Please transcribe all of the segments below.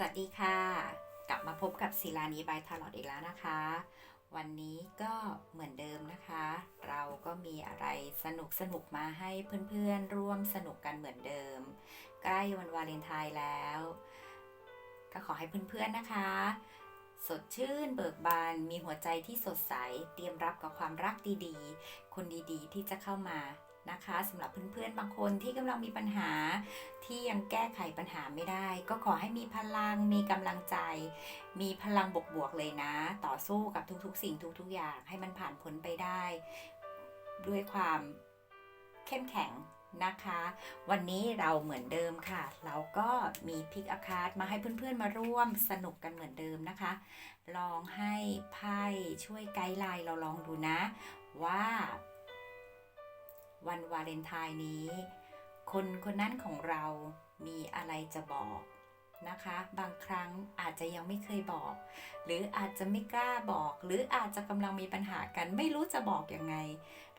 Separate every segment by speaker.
Speaker 1: สวัสดีค่ะ กลับมาพบกับศิลานีบายทาร์ลอตอีกแล้วนะคะ วันนี้ก็เหมือนเดิมนะคะ เราก็มีอะไรสนุกสนุกมาให้เพื่อนๆ ร่วมสนุกกันเหมือนเดิม ใกล้วันวาเลนไทน์แล้ว ก็ขอให้เพื่อนๆนะคะ สดชื่นเบิกบานมีหัวใจที่สดใส เตรียมรับกับความรักดีๆ คนดีๆ ที่จะเข้ามา นะคะสำหรับเพื่อนๆบางคนที่กำลังมีปัญหาที่ยังแก้ไขปัญหาไม่ได้ ก็ขอให้มีพลังมีกำลังใจ มีพลังบวกๆเลยนะ ต่อสู้กับทุกๆ สิ่งทุกๆ อย่างให้มันผ่านพ้นไปได้ ด้วยความเข้มแข็งนะคะ วันนี้เราเหมือนเดิมค่ะ เราก็มีพิกอาคาดมาให้เพื่อนๆมาร่วมสนุกกันเหมือนเดิมนะคะ ลองให้ไพ่ช่วยไกด์ไลน์เราลองดูนะว่า วันวาเลนไทน์นี้ คนคนนั้นของเรามีอะไรจะบอกนะคะ บางครั้งอาจจะยังไม่เคยบอก หรืออาจจะไม่กล้าบอก หรืออาจจะกำลังมีปัญหากัน ไม่รู้จะบอกยังไง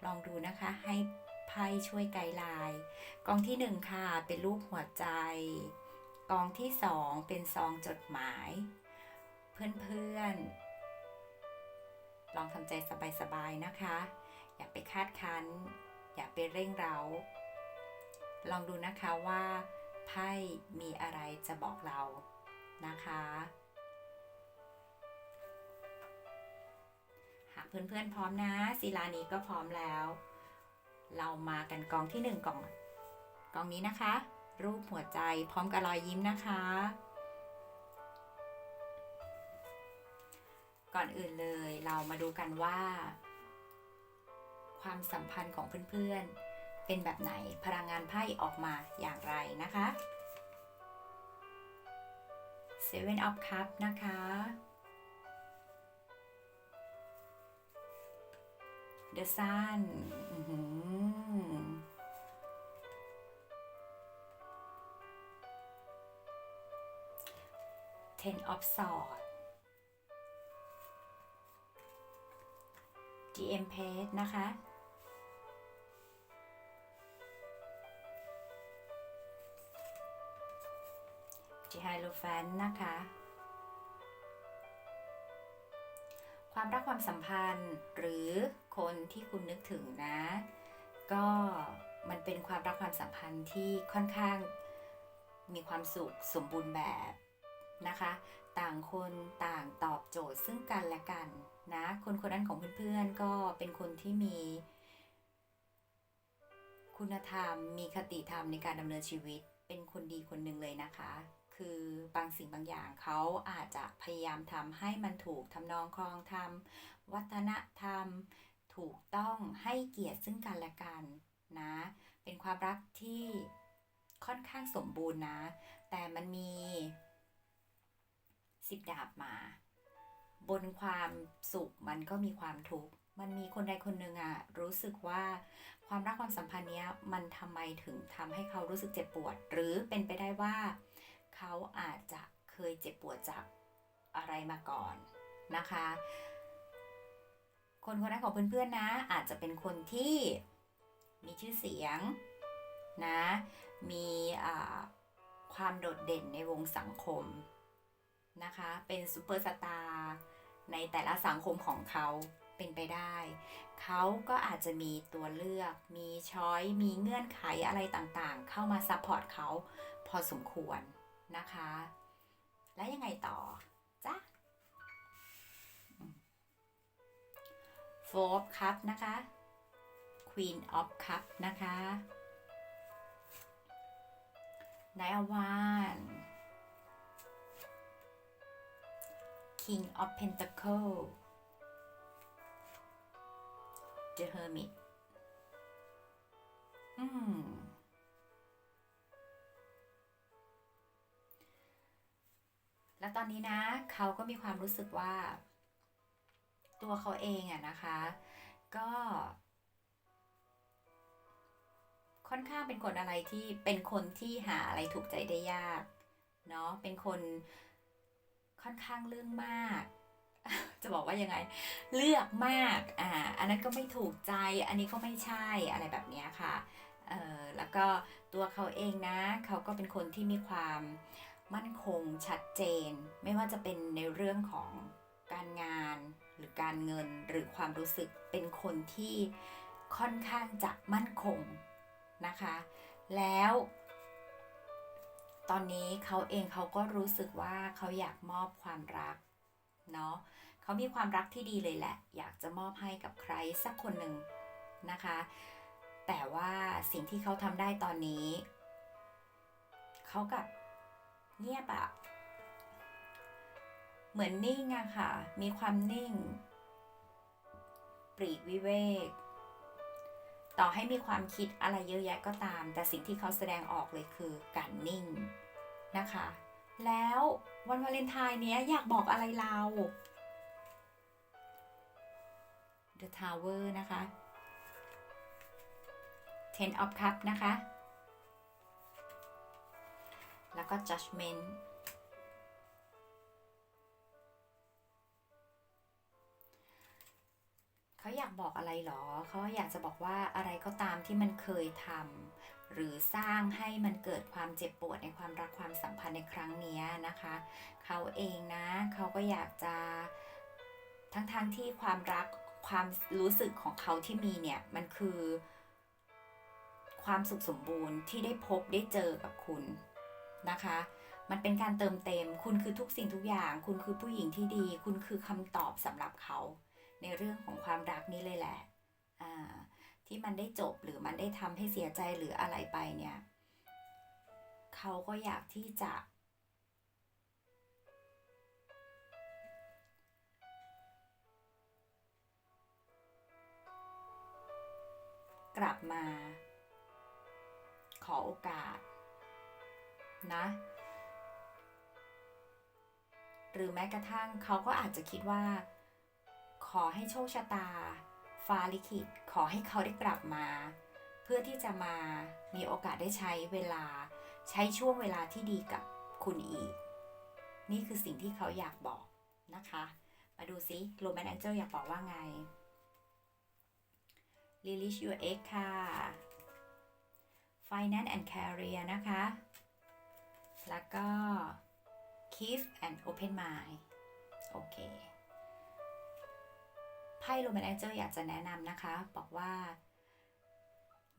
Speaker 1: ลองดูนะคะให้ไพ่ช่วยไกด์ไลน์กองที่หนึ่งค่ะ เป็นรูปหัวใจ กองที่สองเป็นซองจดหมาย เพื่อนๆ ลองทำใจสบายๆนะคะ อย่าไปคาดคั้น อย่าไปเร่งเร้า ลองดูนะคะว่าไพ่มีอะไรจะบอกเรานะคะ หากเพื่อนๆพร้อมนะศิลานี้ก็พร้อมแล้ว เรามากันกองที่หนึ่งกล่องกองนี้นะคะ รูปหัวใจพร้อมกับรอยยิ้มนะคะ ก่อนอื่นเลยเรามาดูกันว่า ความสัมพันธ์ของเพื่อนๆ เป็นแบบไหนพลังงานไพ่ออกมาอย่างไรนะคะ Seven of Cups นะคะ The Sun อื้ออ Ten of Swords The Empress นะคะ The Hierophant นะคะ ความรักความสัมพันธ์ หรือคนที่คุณนึกถึงนะ ก็มันเป็นความรักความสัมพันธ์ที่ค่อนข้างมีความสุขสมบูรณ์แบบนะคะ ต่างคนต่างตอบโจทย์ซึ่งกันและกันนะคนคนนั้นของเพื่อนๆก็เป็นคนที่มี คุณธรรม มีคติธรรมในการดำเนินชีวิต เป็นคนดีคนหนึ่งเลยนะคะ คือบางสิ่งบางอย่างเขาอาจจะพยายามทำให้มันถูกทำนองคลองธรรม วัฒนธรรม ถูกต้องให้เกียรติซึ่งกันและกันนะ เป็นความรักที่ค่อนข้างสมบูรณ์นะ แต่มันมีสิบดาบมา บนความสุขมันก็มีความทุกข์มันมีคนใดคนหนึ่งอะรู้สึกว่าความรักความสัมพันธ์เนี้ยมันทำไมถึงทำให้เขารู้สึกเจ็บปวด หรือเป็นไปได้ว่า เขาอาจจะเคยเจ็บปวดจากอะไรมาก่อนนะคะ คนคนนั้นของเพื่อนๆนะ อาจจะเป็นคนที่มีชื่อเสียงนะ มีความโดดเด่นในวงสังคมนะคะ เป็นซูเปอร์สตาร์ในแต่ละสังคมของเขาเป็นไปได้ เขาก็อาจจะมีตัวเลือก มีช้อย มีเงื่อนไขอะไรต่างๆ เข้ามาซัพพอร์ตเขาพอสมควร นะคะ และยังไงต่อจ้ะ Four of Cup นะคะ Queen of Cup นะคะ Nine of Wands King of Pentacle The Hermit อืม แล้วตอนนี้นะเขาก็มีความรู้สึกว่า ตัวเขาเองอะนะคะ ก็ ค่อนข้างเป็นคนอะไรที่เป็นคนที่หาอะไรถูกใจได้ยากเนาะเป็นคนค่อนข้างเรื่องมาก จะบอกว่ายังไง เลือกมากอ่าอันนั้นก็ไม่ถูกใจ อันนี้ก็ไม่ใช่อะไรแบบเนี้ยค่ะเออแล้วก็ตัวเขาเองนะ เขาก็เป็นคนที่มีความ มั่นคงชัดเจน ไม่ว่าจะเป็นในเรื่องของการงานหรือการเงินหรือความรู้สึกเป็นคนที่ค่อนข้างจะมั่นคงนะคะ แล้ว ตอนนี้เขาเองเขาก็รู้สึกว่าเขาอยากมอบความรักเนาะเขามีความรักที่ดีเลยแหละ อยากจะมอบให้กับใครสักคนหนึ่งนะคะ แต่ว่าสิ่งที่เขาทำได้ตอนนี้ เขากับ เงียบอะเหมือนนิ่งอะค่ะ มีความนิ่ง ปรีกวิเวก ต่อให้มีความคิดอะไรเยอะแยะก็ตาม แต่สิ่งที่เขาแสดงออกเลยคือการนิ่งนะคะ แล้ววันวาเลนไทน์เนี้ยอยากบอกอะไรเรา The Tower นะคะ Ten of Cup นะคะ ก็ Judgment เขาอยากบอกอะไรหรอ เขาอยากจะบอกว่าอะไรก็ตามที่มันเคยทำหรือสร้างให้มันเกิดความเจ็บปวดในความรักความสัมพันธ์ในครั้งนี้นะคะ เขาเองนะ เขาก็อยากจะทั้งๆทที่ความรักความรู้สึกของเขาที่มีเนี่ยมันคือความสุขสมบูรณ์ที่ได้พบได้เจอกับคุณ นะคะ มันเป็นการเติมเต็ม คุณคือทุกสิ่งทุกอย่าง คุณคือผู้หญิงที่ดี คุณคือคำตอบสำหรับเขา ในเรื่องของความรักนี้เลยแหละที่มันได้จบหรือมันได้ทำให้เสียใจหรืออะไรไปเนี่ย เขาก็อยากที่จะ กลับมา ขอโอกาส นะ หรือแม้กระทั่งเขาก็อาจจะคิดว่า ขอให้โชคชะตา ฟ้าลิขิต ขอให้เขาได้กลับมา เพื่อที่จะมามีโอกาสได้ใช้เวลา ใช้ช่วงเวลาที่ดีกับคุณอีก นี่คือสิ่งที่เขาอยากบอกนะคะ มาดูซิโรแมนแองเจิลอยากบอกว่าไง Release your egg ค่ะ Finance and Career นะคะ แล้วก็ Keep and Open Mind โอเค ไพ่โรแมนแองเจลอยากจะแนะนำนะคะ บอกว่า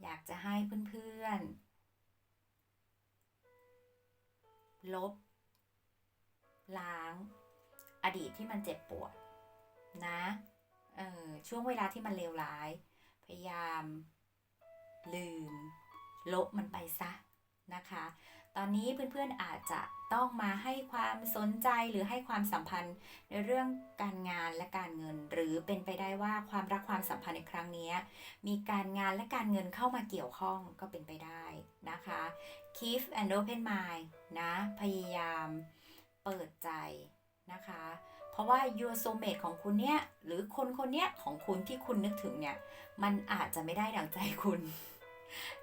Speaker 1: อยากจะให้เพื่อนๆ ลบ ล้าง อดีตที่มันเจ็บปวด นะเออช่วงเวลาที่มันเลวร้าย พยายาม ลืม ลบมันไปซะนะคะ ตอนนี้เพื่อนๆอาจจะต้องมาให้ความสนใจหรือให้ความสัมพันธ์ในเรื่องการงานและการเงิน หรือเป็นไปได้ว่าความรักความสัมพันธ์ในครั้งนี้มีการงานและการเงินเข้ามาเกี่ยวข้องก็เป็นไปได้นะคะ keep and open mind นะพยายามเปิดใจนะคะ เพราะว่า your soulmate ของคุณเนี่ยหรือคนคนเนี้ยของคุณที่คุณนึกถึงเนี่ยมันอาจจะไม่ได้ดังใจคุณ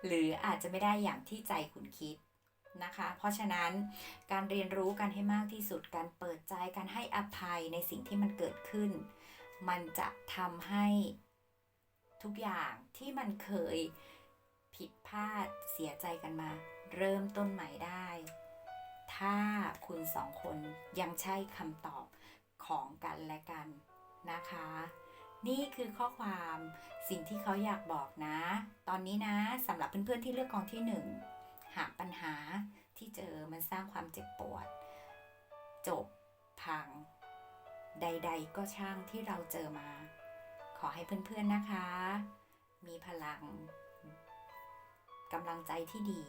Speaker 1: หรืออาจจะไม่ได้อย่างที่ใจคุณคิด นะคะ เพราะฉะนั้นการเรียนรู้กันให้มากที่สุด การเปิดใจ การให้อภัยในสิ่งที่มันเกิดขึ้น มันจะทำให้ทุกอย่างที่มันเคยผิดพลาดเสียใจกันมา เริ่มต้นใหม่ได้ ถ้าคุณสองคนยังใช่คำตอบของกันและกันนะคะ นี่คือข้อความสิ่งที่เขาอยากบอกนะ ตอนนี้นะสำหรับเพื่อนๆที่เลือกกองที่หนึ่ง หากปัญหาที่เจอมันสร้างความเจ็บปวด จบพัง ใด ๆ ก็ช่างที่เราเจอมา ขอให้เพื่อนๆนะคะ มีพลังกำลังใจที่ดี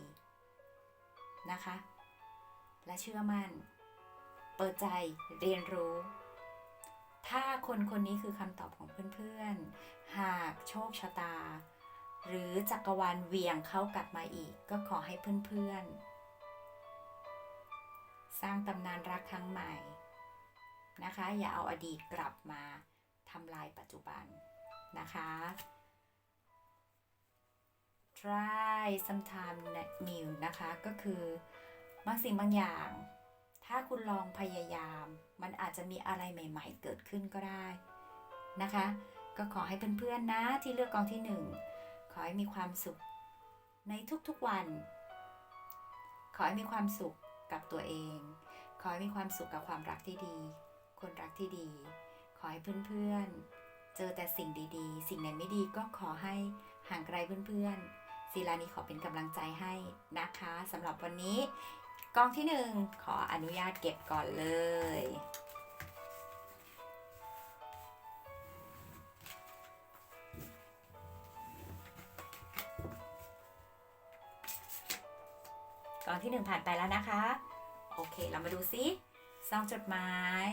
Speaker 1: นะคะ และเชื่อมั่น เปิดใจเรียนรู้ ถ้าคนคนนี้คือคำตอบของเพื่อนๆ หากโชคชะตา หรือจักรวาลเวียงเขากลับมาอีก ก็ขอให้เพื่อนๆ สร้างตำนานรักครั้งใหม่นะคะ อย่าเอาอดีตกลับมาทำลายปัจจุบันนะคะ try sometime new นะคะก็คือบางสิ่งบางอย่าง ถ้าคุณลองพยายาม มันอาจจะมีอะไรใหม่ ๆ เกิดขึ้นก็ได้นะคะ ก็ขอให้เพื่อนๆนะที่เลือกกองที่หนึ่ง อให้มีความสุข ในทุกๆวัน ขอให้มีความสุขกับตัวเอง ขอให้มีความสุขกับความรักที่ดี คนรักที่ดี ขอให้เพื่อนๆ เจอแต่สิ่งดีๆ สิ่งไหนไม่ดีก็ขอให้ห่างไกลเพื่อนๆศิลานีขอเป็นกำลังใจให้นะคะสำหรับวันนี้กองที่หนึ่งขออนุญาตเก็บก่อนเลย กองที่หนึ่งผ่านไปแล้วนะคะ โอเค เรามาดูซิซองจดหมาย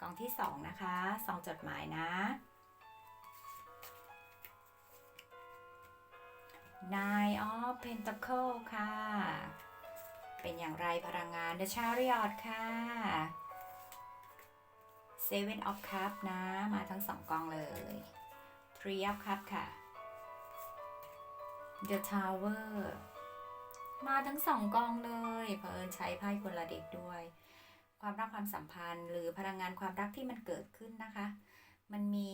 Speaker 1: กล่องที่สองนะคะซองจดหมายนะ Nine of Pentacle ค่ะ เป็นอย่างไรพลังงาน The Chariot ค่ะ Seven of Cup นะ มาทั้งสองกองเลย Three of Cup ค่ะ The Tower มาทั้งสองกองเลยเผอิญใช้ไพ่คนละเด็กด้วย ความรักความสัมพันธ์ หรือพลังงานความรักที่มันเกิดขึ้นนะคะ มันมี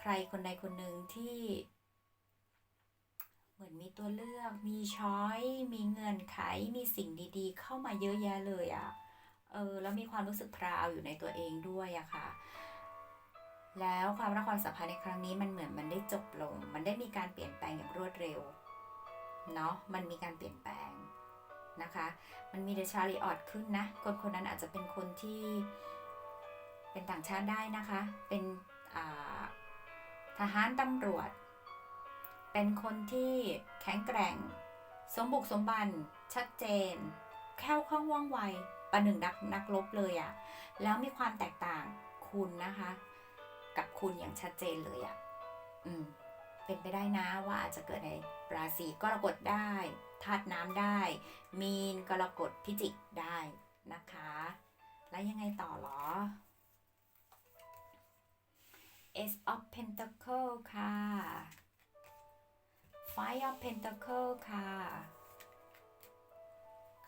Speaker 1: ใครคนใดคนหนึ่งที่ เหมือนมีตัวเลือกมีช้อยมีเงื่อนไขมีสิ่งดีๆ เข้ามาเยอะแยะเลยอะ่ะเออแล้วมีความรู้สึกพราวอยู่ในตัวเองด้วยอะค่ะ แล้วความรักความสัมพันธ์ในครั้งนี้มันเหมือนมันได้จบลง มันได้มีการเปลี่ยนแปลงอย่างรวดเร็ว เนาะมันมีการเปลี่ยนแปลงนะคะ มันมีเดชาริออดขึ้นนะ คนคนนั้นอาจจะเป็นคนที่เป็นต่างชาติได้นะคะ เป็นทหารตำรวจ เป็นคนที่แข็งแกร่ง สมบุกสมบัน ชัดเจน แค่วคล่องว่องไวประหนึ่งนักนักรบเลยอะแล้วมีความแตกต่างคุณนะคะ กับคุณอย่างชัดเจนเลยอะอืม เป็นไปได้นะว่าอาจจะเกิดในราศีกรกฎได้ธาตุน้ำได้ มีนกรกฎพิจิกได้นะคะ แล้วยังไงต่อหรอ Ace of Pentacle ค่ะ Five of Pentacle ค่ะ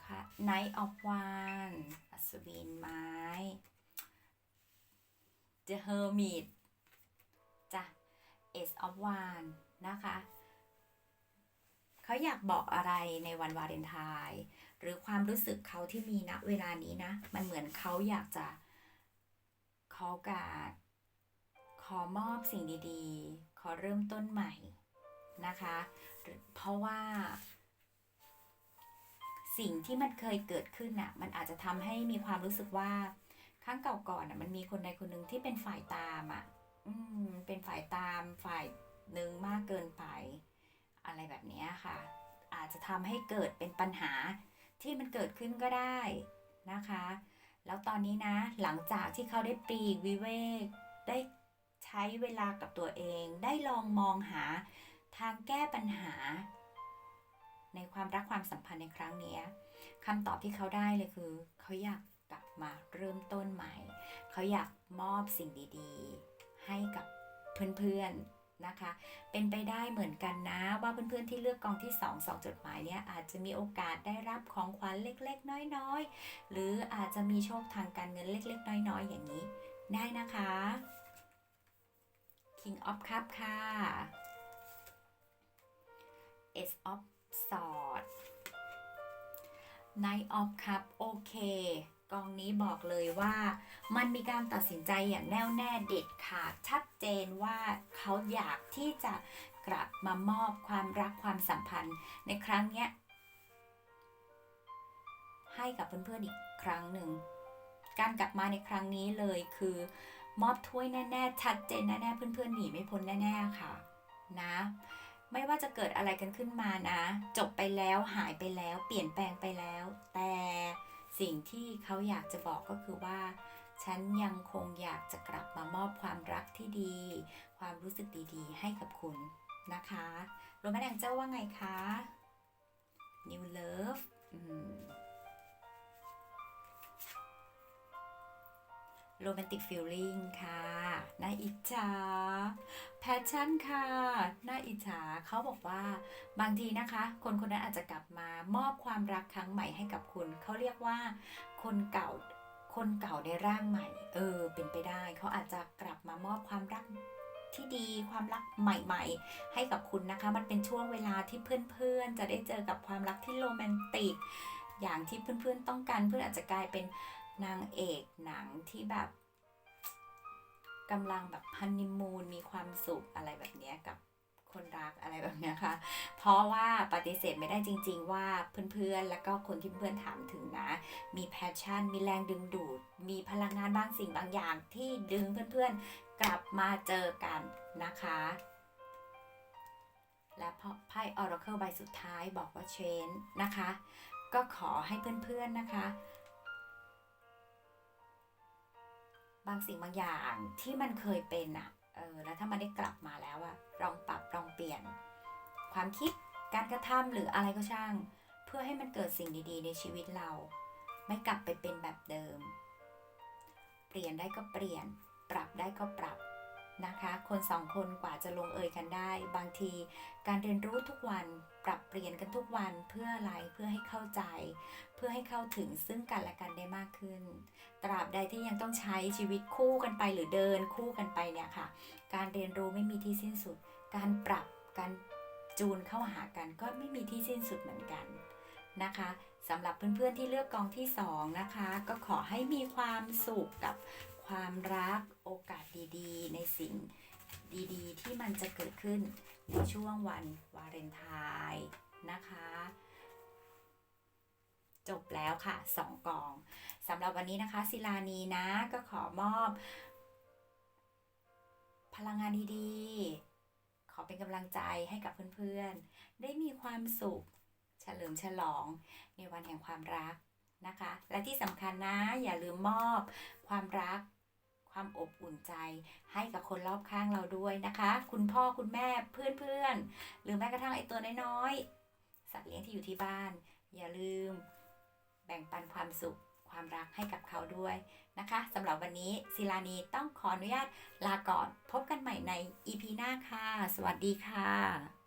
Speaker 1: ค่ะ Knight of Wands อัศวินไม้ The Hermit จ้ะ Ace of Wands นะคะเขาอยากบอกอะไรในวันวาเลนไทน์หรือความรู้สึกเขาที่มีณเวลานี้นะ มันเหมือนเขาอยากจะขอกาสขอมอบสิ่งดีๆ ขอเริ่มต้นใหม่นะคะ เพราะว่า สิ่งที่มันเคยเกิดขึ้นน่ะ มันอาจจะทำให้มีความรู้สึกว่าครั้งเก่าก่อนน่ะมันมีคนใดคนหนึ่งที่เป็นฝ่ายตามอะ อืมเป็นฝ่ายตามฝ่ายหนึ่งมากเกินไป อะไรแบบนี้ค่ะ อาจจะทำให้เกิดเป็นปัญหาที่มันเกิดขึ้นก็ได้นะคะ แล้วตอนนี้นะหลังจากที่เขาได้ปลีกวิเวกได้ใช้เวลากับตัวเอง ได้ลองมองหาทางแก้ปัญหา ในความรักความสัมพันธ์ในครั้งนี้คำตอบที่เขาได้เลยคือ เขาอยากกลับมาเริ่มต้นใหม่ เขาอยากมอบสิ่งดี ๆ ให้กับเพื่อนๆนะคะ เป็นไปได้เหมือนกันนะ ว่าเพื่อนๆที่เลือกกองที่2องสองจดหมายเนี่ยอาจจะมีโอกาสได้รับของขวัญเล็กๆ น้อยๆ หรืออาจจะมีโชคทางการเงินเล็ก ๆ น้อยๆ อย่างนี้ ได้นะคะ King of Cup ค่ะ Ace of Swords Knight of Cup โอเค กองนี้บอกเลยว่ามันมีการตัดสินใจอย่างแน่วแน่เด็ดขาดชัดเจนว่าเขาอยากที่จะกลับมามอบความรักความสัมพันธ์ ในครั้งเนี้ยให้กับเพื่อนๆอีกครั้งหนึ่ง การกลับมาในครั้งนี้เลยคือ มอบถ้วยแน่ๆ ชัดเจนแน่ๆ เพื่อนๆหนีไม่พ้นแน่ๆค่ะนะ ไม่ว่าจะเกิดอะไรกันขึ้นมานะ จบไปแล้วหายไปแล้ว เปลี่ยนแปลงไปแล้ว แต่ สิ่งที่เขาอยากจะบอกก็คือว่า ฉันยังคงอยากจะกลับมามอบความรักที่ดี ความรู้สึกดีๆ ให้กับคุณนะคะโรแมนแดงเจ้าว่าไงคะ New Love อืม โรแมนติกฟิลลิ่งค่ะ น่าอิจฉาแพชชั่นค่ะ น่าอิจฉาเขาบอกว่าบางทีนะคะ คนคนนั้นอาจจะกลับมามอบความรักครั้งใหม่ให้กับคุณ เขาเรียกว่าคนเก่าคนเก่าในร่างใหม่ เออ เป็นไปได้ เขาอาจจะกลับมามอบความรักที่ดีความรักใหม่ๆ ให้กับคุณนะคะ มันเป็นช่วงเวลาที่เพื่อนๆ จะได้เจอกับความรักที่โรแมนติก อย่างที่เพื่อนๆต้องการเพื่อนอาจจะกลายเป็น นางเอกหนังที่แบบกำลังแบบฮันนีมูนมีความสุขอะไรแบบนี้กับคนรักอะไรแบบนี้ค่ะ เพราะว่าปฏิเสธไม่ได้จริง ๆ ว่าเพื่อนๆ แล้วก็คนที่เพื่อนถามถึงนะ มีแพชชั่น มีแรงดึงดูด มีพลังงานบางสิ่งบางอย่างที่ดึงเพื่อนๆ กลับมาเจอกันนะคะ และพอไพ่ Oracle ใบสุดท้ายบอกว่า Change นะคะ ก็ขอให้เพื่อนๆ นะคะ บางสิ่งบางอย่างที่มันเคยเป็นอะเออแล้วถ้ามันได้กลับมาแล้วอะลองปรับลองเปลี่ยน ความคิดการกระทำหรืออะไรก็ช่าง เพื่อให้มันเกิดสิ่งดีๆ ในชีวิตเรา ไม่กลับไปเป็นแบบเดิม เปลี่ยนได้ก็เปลี่ยน ปรับได้ก็ปรับ นะคะ คนสองคนกว่าจะลงเอยกันได้ บางทีการเรียนรู้ทุกวันปรับเปลี่ยนกันทุกวันเพื่ออะไรเพื่อให้เข้าใจ เพื่อให้เข้าถึงซึ่งกันและกันได้มากขึ้น ตราบใดที่ยังต้องใช้ชีวิตคู่กันไปหรือเดินคู่กันไปเนี่ยค่ะ การเรียนรู้ไม่มีที่สิ้นสุด การปรับการจูนเข้าหากันก็ไม่มีที่สิ้นสุดเหมือนกันนะคะสำหรับเพื่อนๆที่เลือกกองที่สองนะคะ ก็ขอให้มีความสุขกับ ความรักโอกาสดีๆ ในสิ่งดีๆ ที่มันจะเกิดขึ้นในช่วงวันวาเลนไทน์นะคะ จบแล้วค่ะสองกองสำหรับวันนี้นะคะ ศิลานีนะก็ขอมอบ พลังงานดีๆ ขอเป็นกำลังใจให้กับเพื่อนๆ ได้มีความสุข เฉลิมฉลองในวันแห่งความรัก นะคะ และที่สำคัญนะอย่าลืมมอบ ความรัก ความอบอุ่นใจ ให้กับคนรอบข้างเราด้วยนะคะ คุณพ่อคุณแม่เพื่อนๆ หรือแม้กระทั่งไอตัวน้อยๆสัตว์เลี้ยงที่อยู่ที่บ้าน อย่าลืม แบ่งปันความสุขความรักให้กับเขาด้วยนะคะสำหรับวันนี้ศิลานีต้องขออนุญาตลาก่อน พบกันใหม่ใน EP หน้าค่ะ สวัสดีค่ะ